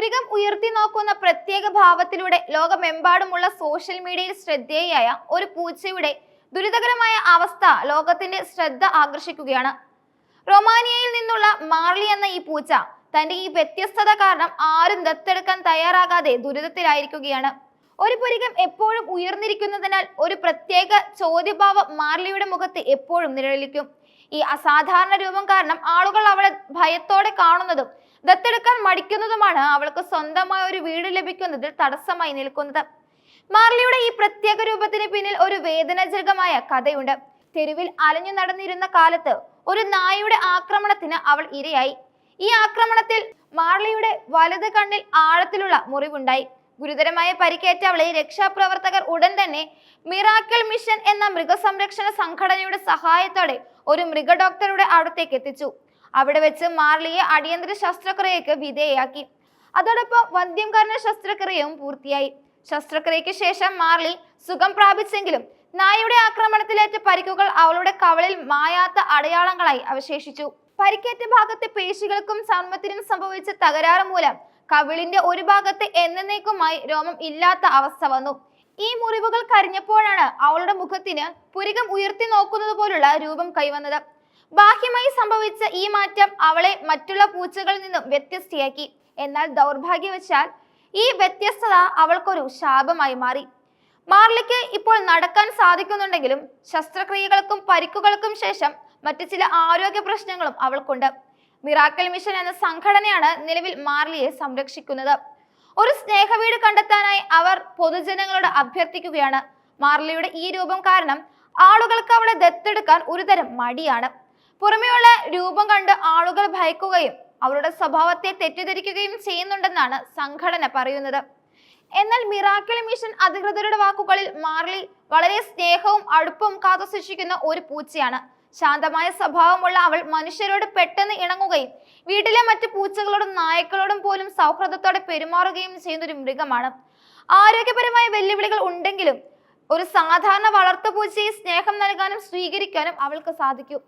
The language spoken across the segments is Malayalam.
പുരികം ഉയർത്തി നോക്കുന്ന പ്രത്യേക ഭാവത്തിലൂടെ ലോകമെമ്പാടുമുള്ള സോഷ്യൽ മീഡിയയിൽ ശ്രദ്ധേയയായ ഒരു പൂച്ചയുടെ ദുരിതകരമായ അവസ്ഥ ലോകത്തിന്റെ ശ്രദ്ധ ആകർഷിക്കുകയാണ്. റൊമാനിയയിൽ നിന്നുള്ള മാർലി എന്ന ഈ പൂച്ച തന്റെ ഈ വ്യത്യസ്തത കാരണം ആരും ദത്തെടുക്കാൻ തയ്യാറാകാതെ ദുരിതത്തിലായിരിക്കുകയാണ്. ഒരു പുരികം എപ്പോഴും ഉയർന്നിരിക്കുന്നതിനാൽ ഒരു പ്രത്യേക ചോദ്യഭാവം മാർലിയുടെ മുഖത്ത് എപ്പോഴും നിഴലിക്കും. ഈ അസാധാരണ രൂപം കാരണം ആളുകൾ അവളെ ഭയത്തോടെ കാണുന്നതും ദത്തെടുക്കാൻ മടിക്കുന്നതുമാണ് അവൾക്ക് സ്വന്തമായ ഒരു വീട് ലഭിക്കുന്നതിൽ തടസ്സമായി നിൽക്കുന്നത്. മാർലിയുടെ ഈ പ്രത്യേക രൂപത്തിന് പിന്നിൽ ഒരു വേദനാജനകമായ കഥയുണ്ട്. തെരുവിൽ അലഞ്ഞു നടന്നിരുന്ന കാലത്ത് ഒരു നായയുടെ ആക്രമണത്തിന് അവൾ ഇരയായി. ഈ ആക്രമണത്തിൽ മാർലിയുടെ വലത് കണ്ണിൽ ആഴത്തിലുള്ള മുറിവുണ്ടായി. ഗുരുതരമായ പരിക്കേറ്റ അവളെ രക്ഷാപ്രവർത്തകർ ഉടൻ തന്നെ മിറാക്കിൾ മിഷൻ എന്ന മൃഗസംരക്ഷണ സംഘടനയുടെ സഹായത്തോടെ ഒരു മൃഗ ഡോക്ടറുടെ അടുത്തേക്ക് എത്തിച്ചു. അവിടെ വെച്ച് മാർലിയെ അടിയന്തര ശസ്ത്രക്രിയക്ക് വിധേയയാക്കി. അതോടൊപ്പം വന്ധ്യംകരണ ശസ്ത്രക്രിയയും പൂർത്തിയായി. ശസ്ത്രക്രിയയ്ക്ക് ശേഷം മാർലി സുഖം പ്രാപിച്ചെങ്കിലും നായയുടെ ആക്രമണത്തിലേറ്റ പരിക്കുകൾ അവളുടെ കവളിൽ മായാത്ത അടയാളങ്ങളായി അവശേഷിച്ചു. പരിക്കേറ്റ ഭാഗത്തെ പേശികൾക്കും ചർമ്മത്തിനും സംഭവിച്ച തകരാറ് മൂലം കവിളിന്റെ ഒരു ഭാഗത്ത് എന്നേക്കുമായി രോമം ഇല്ലാത്ത അവസ്ഥ വന്നു. ഈ മുറിവുകൾ കരിഞ്ഞപ്പോഴാണ് അവളുടെ മുഖത്തിന് പുരികം ഉയർത്തി നോക്കുന്നത് പോലുള്ള രൂപം കൈവന്നത്. ബാഹ്യമായി സംഭവിച്ച ഈ മാറ്റം അവളെ മറ്റുള്ള പൂച്ചകളിൽ നിന്നും വ്യത്യസ്തയാക്കി. എന്നാൽ ദൗർഭാഗ്യവശാൽ ഈ വ്യത്യസ്തത അവൾക്കൊരു ശാപമായി മാറി. മാർലിക്ക് ഇപ്പോൾ നടക്കാൻ സാധിക്കുന്നുണ്ടെങ്കിലും ശസ്ത്രക്രിയകൾക്കും പരിക്കുകൾക്കും ശേഷം മറ്റു ചില ആരോഗ്യ പ്രശ്നങ്ങളും അവൾക്കുണ്ട്. മിറാക്കൽ മിഷൻ എന്ന സംഘടനയാണ് നിലവിൽ മാർലിയെ സംരക്ഷിക്കുന്നത്. ഒരു സ്നേഹവീട് കണ്ടെത്താനായി അവർ പൊതുജനങ്ങളോട് അഭ്യർത്ഥിക്കുകയാണ്. മാർലിയുടെ ഈ രൂപം കാരണം ആളുകൾക്ക് അവളെ ദത്തെടുക്കാൻ ഒരുതരം മടിയാണ്. പുറമെയുള്ള രൂപം കണ്ട് ആളുകൾ ഭയക്കുകയും അവരുടെ സ്വഭാവത്തെ തെറ്റിദ്ധരിക്കുകയും ചെയ്യുന്നുണ്ടെന്നാണ് സംഘടന പറയുന്നത്. എന്നാൽ മിറാക്കിൾ മിഷൻ അധികൃതരുടെ വാക്കുകളിൽ മാർലി വളരെ സ്നേഹവും അടുപ്പവും കാത്തുസൂക്ഷിക്കുന്ന ഒരു പൂച്ചയാണ്. ശാന്തമായ സ്വഭാവമുള്ള അവൾ മനുഷ്യരോട് പെട്ടെന്ന് ഇണങ്ങുകയും വീട്ടിലെ മറ്റ് പൂച്ചകളോടും നായ്ക്കളോടും പോലും സൗഹൃദത്തോടെ പെരുമാറുകയും ചെയ്യുന്ന ഒരു മൃഗമാണ്. ആരോഗ്യപരമായ വെല്ലുവിളികൾ ഉണ്ടെങ്കിലും ഒരു സാധാരണ വളർത്തുപൂച്ചയെ സ്നേഹം നൽകാനും സ്വീകരിക്കാനും അവൾക്ക് സാധിക്കും.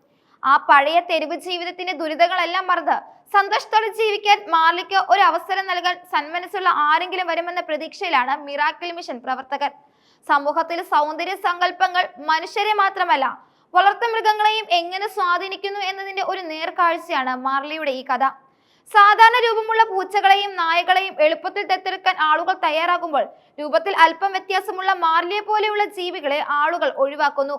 ആ പഴയ തെരുവ് ജീവിതത്തിന്റെ ദുരിതങ്ങളെല്ലാം മറന്ന് സന്തോഷത്തോടെ ജീവിക്കാൻ മാർലിക്ക് ഒരു അവസരം നൽകാൻ സന്മനസ്സുള്ള ആരെങ്കിലും വരുമെന്ന പ്രതീക്ഷയിലാണ് മിറാക്കിൾ മിഷൻ പ്രവർത്തകർ സമൂഹത്തിൽ സൗന്ദര്യ സങ്കല്പങ്ങൾ മനുഷ്യരെ മാത്രമല്ല വളർത്തു മൃഗങ്ങളെയും എങ്ങനെ സ്വാധീനിക്കുന്നു എന്നതിന്റെ ഒരു നേർക്കാഴ്ചയാണ് മാർലിയുടെ ഈ കഥ. സാധാരണ രൂപമുള്ള പൂച്ചകളെയും നായകളെയും എളുപ്പത്തിൽ ദത്തെടുക്കാൻ ആളുകൾ തയ്യാറാകുമ്പോൾ രൂപത്തിൽ അല്പം വ്യത്യാസമുള്ള മാർലിയെ പോലെയുള്ള ജീവികളെ ആളുകൾ ഒഴിവാക്കുന്നു.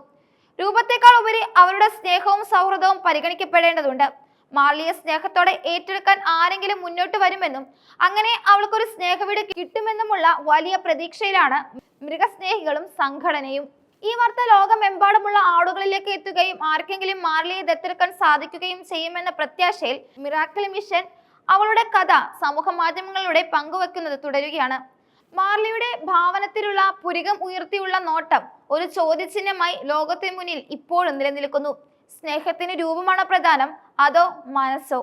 രൂപത്തെക്കാൾ ഉപരി അവരുടെ സ്നേഹവും സൗഹൃദവും പരിഗണിക്കപ്പെടേണ്ടതുണ്ട്. മാർലിയെ സ്നേഹത്തോടെ ഏറ്റെടുക്കാൻ ആരെങ്കിലും മുന്നോട്ട് വരുമെന്നും അങ്ങനെ അവൾക്കൊരു സ്നേഹവീട് കിട്ടുമെന്നുമുള്ള വലിയ പ്രതീക്ഷയിലാണ് മൃഗസ്നേഹികളും സംഘടനയും. ഈ വാർത്ത ലോകമെമ്പാടുമുള്ള ആളുകളിലേക്ക് എത്തുകയും ആർക്കെങ്കിലും മാർലിയെ ദത്തെടുക്കാൻ സാധിക്കുകയും ചെയ്യുമെന്ന പ്രത്യാശയിൽ മിറാക്കിൾ മിഷൻ അവളുടെ കഥ സമൂഹ മാധ്യമങ്ങളിലൂടെ പങ്കുവെക്കുന്നത് തുടരുകയാണ്. മാർലിയുടെ ഭാവനത്തിലുള്ള പുരികം ഉയർത്തിയുള്ള നോട്ടം ഒരു ചോദ്യചിഹ്നമായി ലോകത്തിന് മുന്നിൽ ഇപ്പോഴും നിലനിൽക്കുന്നു. സ്നേഹത്തിന് രൂപമാണോ പ്രധാനം? അതോ മനസ്സോ?